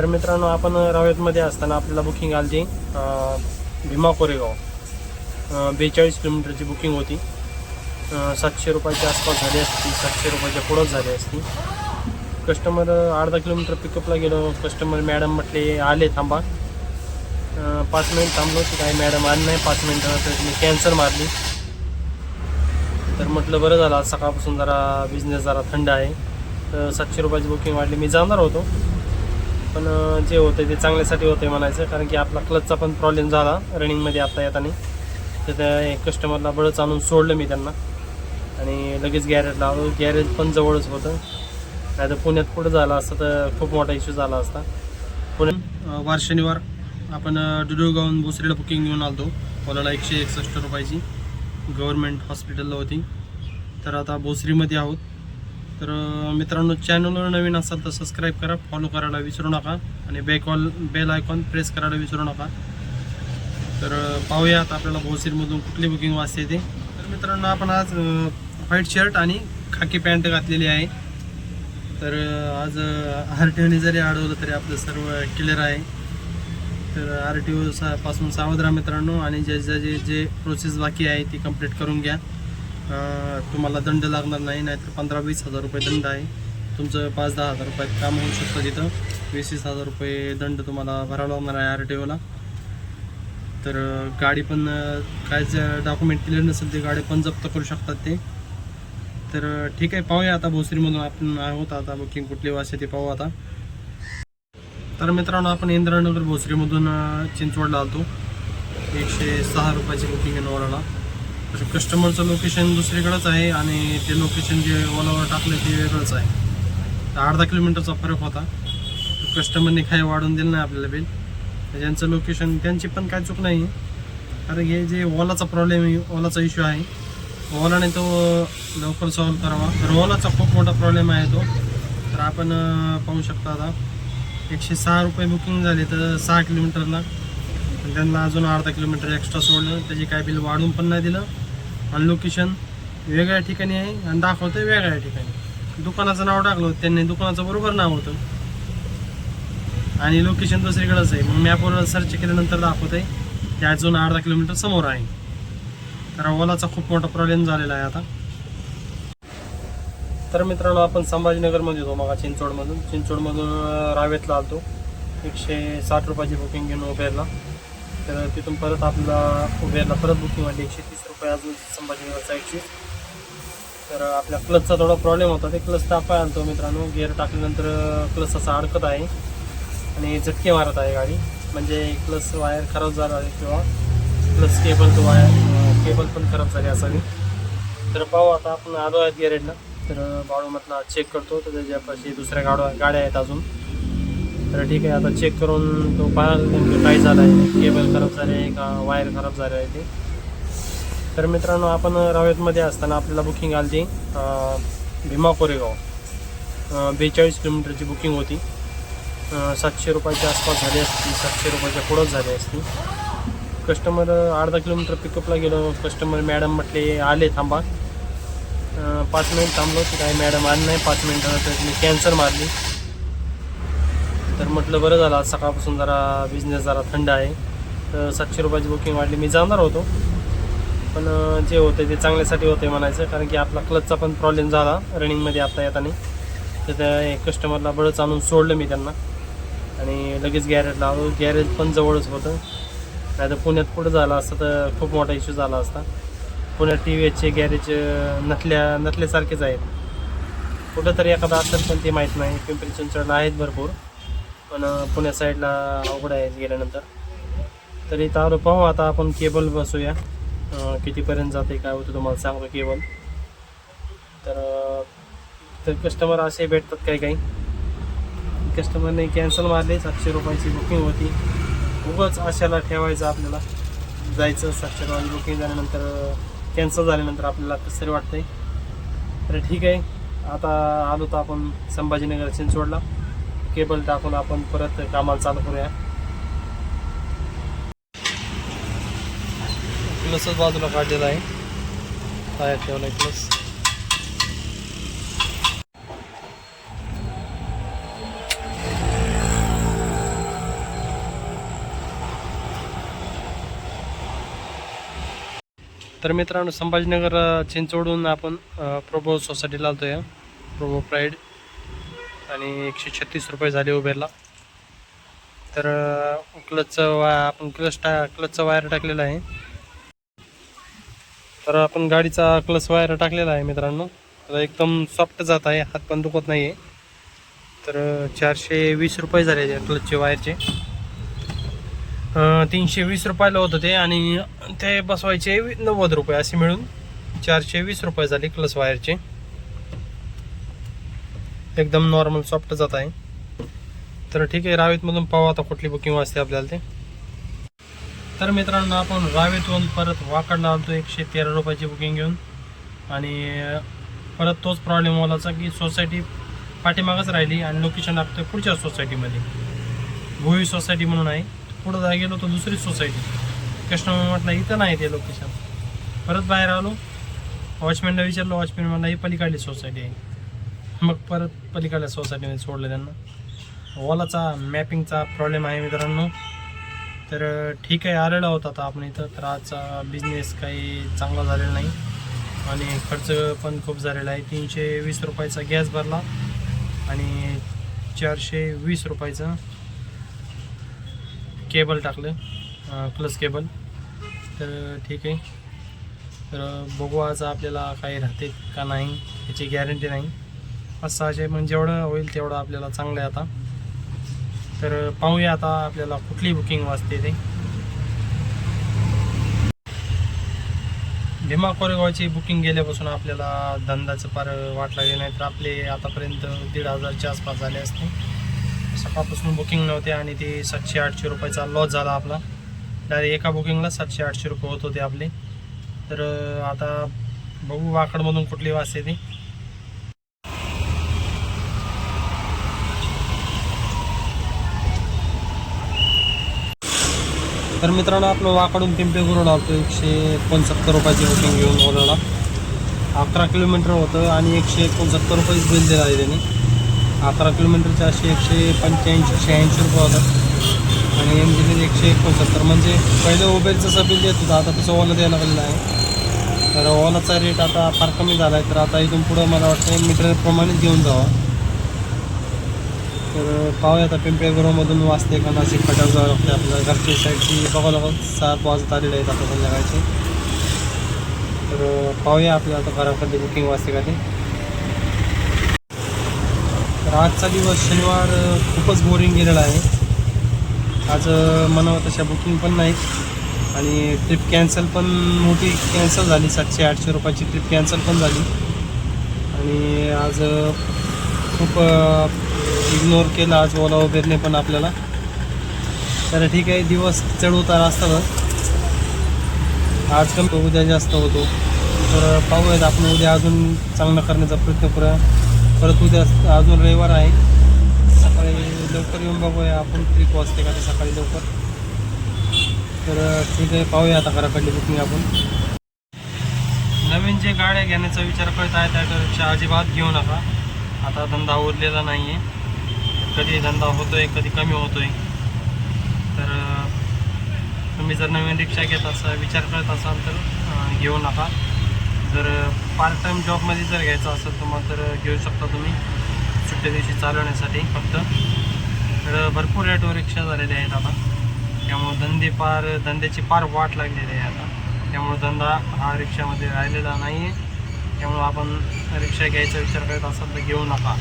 तर मित्रांनो आपण रावेतमध्ये असताना आपल्याला बुकिंग आली ती भीमा कोरेगाव. बेचाळीस किलोमीटरची बुकिंग होती. सातशे रुपयाच्या आसपास झाली असती सातशे रुपयाच्या पुढंच झाली असती. कस्टमर अर्धा किलोमीटर पिकअपला गेलो कस्टमर मॅडम म्हटले आले थांबा. पाच मिनिट थांबलो की काय मॅडम आली नाही पाच मिनिटानंतर मी कॅन्सल मारली. तर म्हटलं बरं झालं आज सकाळपासून जरा बिझनेस जरा थंड आहे. तर सातशे रुपयाची बुकिंग वाढली. मी जाणार होतो. पण जे होतं ते चांगल्यासाठी होतं आहे म्हणायचं कारण की आपला क्लचचा पण प्रॉब्लेम झाला रनिंगमध्ये आता येताना. तर त्या कस्टमरला बळच आणून सोडलं मी त्यांना. आणि लगेच गॅरेजला आलो. गॅरेज पण जवळच होतं. नाही तर पुण्यात पुढं झालं असतं तर खूप मोठा इश्यू झाला असता. पुणे वार शनिवार आपण डुडुळगावून भोसरीला बुकिंग घेऊन आलतो. कोणाला एकशे एकसष्ट रुपयाची गव्हर्मेंट हॉस्पिटलला होती. तर आता भोसरीमध्ये आहोत. तर मित्रांनो चॅनलवर नवीन असाल तर सबस्क्राईब करा फॉलो करायला विसरू नका आणि बेकॉल बेल आयकॉन प्रेस करायला विसरू नका. तर पाहूया आता आपल्याला भोसीरमधून कुठली बुकिंग वाचते ते. तर मित्रांनो आपण आज व्हाईट शर्ट आणि खाकी पॅन्ट घातलेली आहे. तर आज आर टी ओने जरी अडवलं तरी आपलं सर्व क्लिअर आहे. तर आर टी ओ पासून सावध राहा मित्रांनो आणि ज्या जे जे जे प्रोसेस बाकी आहे ती कंप्लीट करून घ्या. तुम्हाला दंड लागणार नाही नाहीतर पंधरा वीस हजार रुपये दंड आहे. तुमचं पाच दहा हजार रुपयात काम होऊ शकतं तिथं. वीस वीस हजार रुपये दंड तुम्हाला भरावा लागणार आहे आर टी ओला तर गाडी पण काय जे डॉक्युमेंट क्लिअर नसेल ते गाडी पण जप्त करू शकतात ते. तर ठीक आहे पाहूया आता भोसरीमधून आपण आहोत आता बुकिंग कुठली वाजते ते पाहू आता. तर मित्रांनो आपण इंद्रानगर भोसरीमधून चिंचवडला आलतो. एकशे सहा रुपयाची बुकिंग आहे नवराला कस्टमरचं लोकेशन दुसरीकडंच आहे आणि ते लोकेशन जे ओलावर टाकलं ते वेगळंच आहे. तर अर्धा किलोमीटरचा फरक होता. कस्टमरने काही वाढून दिलं नाही आपल्याला बिल ज्यांचं लोकेशन त्यांची पण काय चूक नाही कारण हे जे ओलाचा प्रॉब्लेम आहे ओलाचा इश्यू आहे ओलाने तो लवकर सॉल्व्ह करावा. तर ओलाचा खूप मोठा प्रॉब्लेम आहे तो. तर आपण पाहू शकता आता. एकशे सहा रुपये बुकिंग झाली तर सहा किलोमीटरला. आणि त्यांना अजून अर्धा किलोमीटर एक्स्ट्रा सोडलं. त्याचे काय बिल वाढून पण नाही दिलं. आणि लोकेशन वेगळ्या ठिकाणी आहे आणि दाखवतं वेगळ्या ठिकाणी. दुकानाचं नाव टाकलं त्यांनी. दुकानाचं बरोबर नाव होतं. आणि लोकेशन दुसरीकडंच आहे. मग मॅपवर सर्च केल्यानंतर दाखवत आहे ते अजून अर्धा किलोमीटर समोर आहे. तर ओलाचा खूप मोठा प्रॉब्लेम झालेला आहे आता. तर मित्रांनो आपण संभाजीनगरमध्ये होतो मग चिंचवडमधून. चिंचवडमधून रावेतला आलतो. एकशे साठ रुपयाची बुकिंग घेऊन उभेरला तर तिथून परत आपला उबेरला परत बुकिंग वाटली एकशे तीस रुपये अजून संभाजीनगर साईडची. तर आपल्या क्लचचा थोडा प्रॉब्लेम होता. ते क्लच तापाय आणतो मित्रांनो. गिअर टाकल्यानंतर क्लच असा अडकत आहे. आणि झटके मारत आहे गाडी. म्हणजे क्लच वायर खराब झाला आहे किंवा प्लस केबल तो वायर केबल पण खराब झाली असावी. तर पाहू आता आपण आलो आहेत गॅरेजला तर बाळूमधला चेक करतो. तर त्याच्यापाशी दुसऱ्या गाड्या गाड्या आहेत अजून. तर ठीक आहे आता चेक करून तो पाहाल नेमकं काय झालं आहे केबल खराब झाले आहे का वायर खराब झाले आहे ते. तर मित्रांनो आपण रावेतमध्ये असताना आपल्याला बुकिंग आली ती भीमा कोरेगाव. बेचाळीस किलोमीटरची बुकिंग होती. सातशे रुपयाच्या आसपास झाली असती सातशे रुपयाच्या पुढंच झाली असती. कस्टमर अर्धा किलोमीटर पिकअपला गेलो कस्टमर मॅडम म्हटले आले थांबा. पाच मिनिट थांबलो की काय मॅडम आली नाही पाच मिनिटानंतर मी कॅन्सल मारली. तर म्हटलं बरं झालं आज सकाळपासून जरा बिझनेस जरा थंड आहे. तर सातशे रुपयाची बुकिंग वाढली. मी जाणार होतो. पण जे होतं ते चांगल्यासाठी होते म्हणायचं कारण की आपला क्लचचा पण प्रॉब्लेम झाला रनिंगमध्ये आता येताना. तर त्या कस्टमरला बळच आणून सोडलं मी त्यांना. आणि लगेच गॅरेजला आलो. गॅरेज पण जवळच होतं. नाही तर पुण्यात पुढं झालं असतं तर खूप मोठा इश्यू झाला असता. पुण्यात टी व्ही एचचे गॅरेज नथल्या नथल्यासारखेच आहेत. कुठंतरी एखादा असेल पण ते माहीत नाही. पिंपरी चिंचवड आहेत भरपूर. पण पुण्या साईडला अवघड आहे गेल्यानंतर. तर इथं आलो पाहू आता आपण केबल बसूया कितीपर्यंत जाते काय होतं तुम्हाला सांगतो केबल तर तर कस्टमर असे भेटतात काही काही. कस्टमरने कॅन्सल मारले सातशे रुपयाची बुकिंग होती. उगंच अशाला ठेवायचं आपल्याला. जायचं सातशे रुपयाची बुकिंग झाल्यानंतर कॅन्सल झाल्यानंतर आपल्याला कसं तरी वाटतंय. तर ठीक आहे. आता आलो तर आपण संभाजीनगर चिंचवडला. केबल टाकून आपण परत कामाला चालू करूया. प्लसच बाजूला काढलेला आहे. पायात ठेवला आहे प्लस तर मित्रांनो संभाजीनगर चिंचवडून आपण प्रभो सोसायटीला आलतो या प्रभो प्राईड आणि एकशे छत्तीस रुपये झाले उबेरला. तर अ, क्लचचं वा आपण क्लच टा क्लचचा वायर टाकलेला आहे. तर आपण गाडीचा क्लच वायर टाकलेला आहे मित्रांनो. तर एकदम सॉफ्ट जात आहे हात पण दुखत नाही आहे तर चारशे वीस रुपये झाले क्लचचे वायरचे तीनशे वीस रुपयाला होतं ते आणि ते बसवायचे नव्वद रुपये असे मिळून चारशे वीस रुपये झाले क्लच वायरचे एकदम नॉर्मल सॉफ्ट जात आहे. तर ठीक आहे रावेतमधून पाहू आता कुठली बुकिंग वाजते आपल्याला ते. तर मित्रांनो आपण रावेतून परत वाकडला आलतो एकशे तेरा रुपयाची बुकिंग घेऊन. आणि परत तोच प्रॉब्लेम वालाचा की सोसायटी पाठीमागच राहिली आणि लोकेशन लागतं पुढच्या सोसायटीमध्ये भोई सोसायटी म्हणून आहे. पुढं जा गेलो तर दुसरी सोसायटी कस्टमर म्हटलं इथं नाही ते लोकेशन परत बाहेर आलो. वॉचमॅनला विचारलं वॉचमॅन म्हणला ही पलीकडली सोसायटी आहे. मग परत पलीकडल्या सोसायटीमध्ये सोडलं त्यांना. ओलाचा मॅपिंगचा प्रॉब्लेम आहे मित्रांनो. तर ठीक आहे आलेला होता आता आपण इथं. तर आजचा बिझनेस काही चांगला झालेला नाही. आणि खर्च पण खूप झालेला आहे. तीनशे वीस रुपयाचा गॅस भरला आणि चारशे वीस रुपयाचं केबल टाकलं. प्लस केबल तर ठीक आहे. तर बघू आज आपल्याला काही राहते का नाही याची गॅरंटी नाही. असं सहाशे म्हणजे जेवढं होईल तेवढं आपल्याला चांगलं आहे आता. तर पाहूया आता आपल्याला कुठली बुकिंग वाजते ते. भीमा कोरेगावची बुकिंग गेल्यापासून आपल्याला धंद्याचं फार वाट लागली नाही तर आपले आतापर्यंत दीड हजारच्या आसपास झाले असते. सकाळपासून बुकिंग नव्हते आणि ते सातशे आठशे रुपयाचा लॉस झाला आपला. डायरेक्ट एका बुकिंगला सातशे आठशे रुपये होत होते आपले. तर आता बघू वाकडमधून कुठली वाजते ती. तर मित्रांनो आपलं वाकडून पिंपे करून आलतो एकशे एकोणसत्तर रुपयाची बुकिंग घेऊन ओलाला अकरा किलोमीटर होतं आणि एकशे एकोणसत्तर रुपयेच बिल दिलं आहे त्यांनी. अकरा किलोमीटरचे असे एकशे पंच्याऐंशी शहाऐंशी रुपये होतात. आणि एम दिले एकशे एकोणसत्तर. म्हणजे पहिलं उबेरचं जसं बिल देत होतं. आता तसं ओला द्यायला लागलेलं आहे. तर ओलाचा रेट आता फार कमी झाला आहे तर आता इथून पुढं मला वाटतं मीटरप्रमाणेच घेऊन जावा. तर पाहूया आता पिंपळे गुरुमधून वाचते का नाशिक फाट्यावर जावं लागते आपल्याला घरची साईडची बघा लागत सात वाजत आलेले आहेत आता संध्याकाळचे. तर पाहूया आपल्याला आता घराकडे बुकिंग वाजते का ते. तर आजचा दिवस शनिवार खूपच बोरिंग गेलेला आहे. आज म्हणावं तशा बुकिंग पण नाहीत. आणि ट्रिप कॅन्सल पण मोठी कॅन्सल झाली. सातशे आठशे रुपयाची ट्रिप कॅन्सल पण झाली. आणि आज खूप इग्नोर केला आज ओला वगैरे पण आपल्याला. तर ठीक आहे दिवस चढउतार असताना आज कमी उद्या जास्त होतो. तर पाहूयात आपण उद्या अजून चांगलं करण्याचा प्रयत्न करूया. परत उद्या अजून रविवार आहे. सकाळी लवकर येऊन बघूया आपण ट्रिप वाजते का ते सकाळी लवकर. तर ठीक आहे पाहूया आता घराकडली बुकिंग आपण. नवीन जे गाड्या घेण्याचा विचार करत आहे त्यापेक्षा अजिबात घेऊ नका. आता धंदा उरलेला नाही आहे कधी धंदा होतोय कधी कमी होतोय. तर तुम्ही जर नवीन रिक्षा घेत असाल विचार करत असाल तर घेऊ नका. जर पार्ट टाईम जॉबमध्ये जर घ्यायचं असेल तुम्हाला तर घेऊ शकता तुम्ही. सुट्ट्या दिवशी चालवण्यासाठी फक्त. तर भरपूर ऑटो रिक्षा झालेल्या आहेत आता. त्यामुळं धंदे पार धंद्याची फार वाट लागलेली आहे आता. त्यामुळं धंदा हा रिक्षामध्ये राहिलेला नाही आहे त्यामुळं आपण रिक्षा घ्यायचा विचार करत असाल तर घेऊ नका.